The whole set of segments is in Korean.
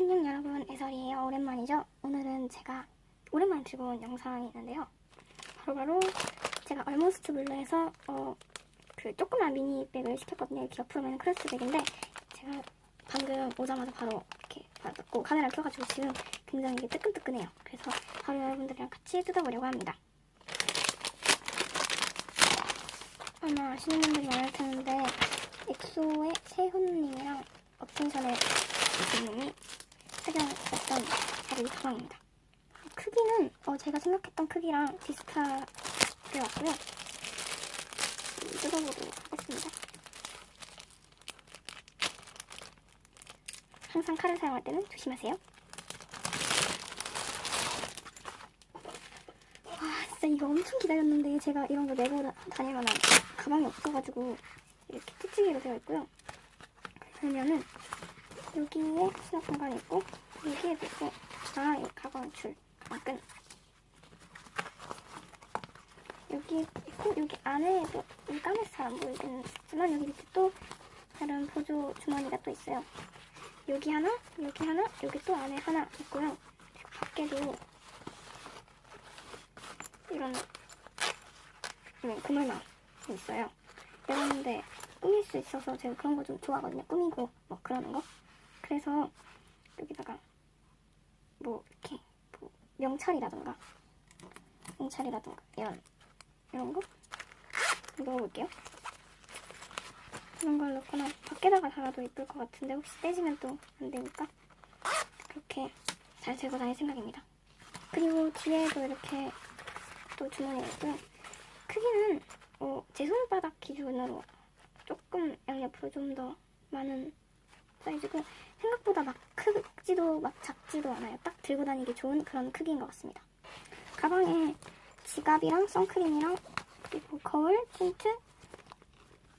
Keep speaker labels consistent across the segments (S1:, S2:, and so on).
S1: 안녕 여러분. 애설이에요. 오랜만이죠? 오늘은 제가 오랜만에 들고 온 영상이 있는데요. 바로바로 제가 얼몬스트 블루에서 어, 그 조그만 미니백을 시켰거든요. 이렇게 옆으로 매는 크로스 백인데 제가 방금 오자마자 바로 이렇게 받았고 카메라를 켜가지고 지금 굉장히 뜨끈뜨끈해요. 그래서 바로 여러분들이랑 같이 뜯어보려고 합니다. 아마 아시는 분들이 많을 텐데 엑소의 세훈님이랑 어텐션의 이분님이 착용했던 바로 이 가방입니다. 크기는 어, 제가 생각했던 크기랑 비슷하게 왔고요. 음, 뜯어보도록 하겠습니다. 항상 칼을 사용할 때는 조심하세요. 와 진짜 이거 엄청 기다렸는데 제가 이런 거 메고 다- 다닐 만한 가방이 없어가지고 이렇게 찌찌개로 되어 있고요. 그러면은 여기에 수납 공간이 있고 여기에 보고 아, 이 가방 줄 가방끈 여기 있고 여기 안에도 이 까매서 안 보이겠지만 여기 밑에 또 다른 보조 주머니가 또 있어요. 여기 하나, 여기 하나, 여기 또 안에 하나 있고요. 밖에도 이런 음, 그물망이 있어요. 이런데 꾸밀 수 있어서 제가 그런 거 좀 좋아하거든요. 꾸미고 뭐 그러는 거. 그래서 여기다가 뭐 이렇게 뭐 명찰이라던가 명찰이라던가 이런 이런 거 넣어볼게요. 이런 걸 넣거나 밖에다가 달아도 예쁠 것 같은데 혹시 떼지면 또 안 되니까 그렇게 잘 들고 다닐 생각입니다. 그리고 뒤에도 이렇게 또 주머니가 있고요. 크기는 어, 제 손바닥 기준으로 조금 양옆으로 좀 더 많은 사이즈고 생각보다 막 크지도 막 작지도 않아요. 딱 들고 다니기 좋은 그런 크기인 것 같습니다. 가방에 지갑이랑 선크림이랑 그리고 거울, 틴트,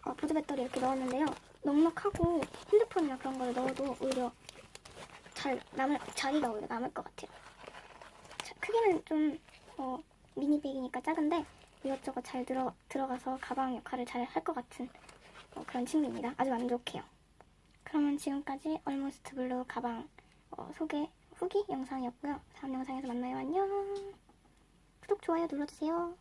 S1: 어, 보조 배터리 이렇게 넣었는데요. 넉넉하고 핸드폰이나 그런 걸 넣어도 오히려 잘 남을 자리가 오히려 남을 것 같아요. 자, 크기는 좀 어, 미니백이니까 작은데 이것저것 잘 들어, 들어가서 가방 역할을 잘 할 것 같은 어, 그런 친구입니다. 아주 만족해요. 그러면 지금까지 얼몬스트 블루 가방 어, 소개 후기 영상이었고요. 다음 영상에서 만나요. 안녕. 구독, 좋아요 눌러주세요.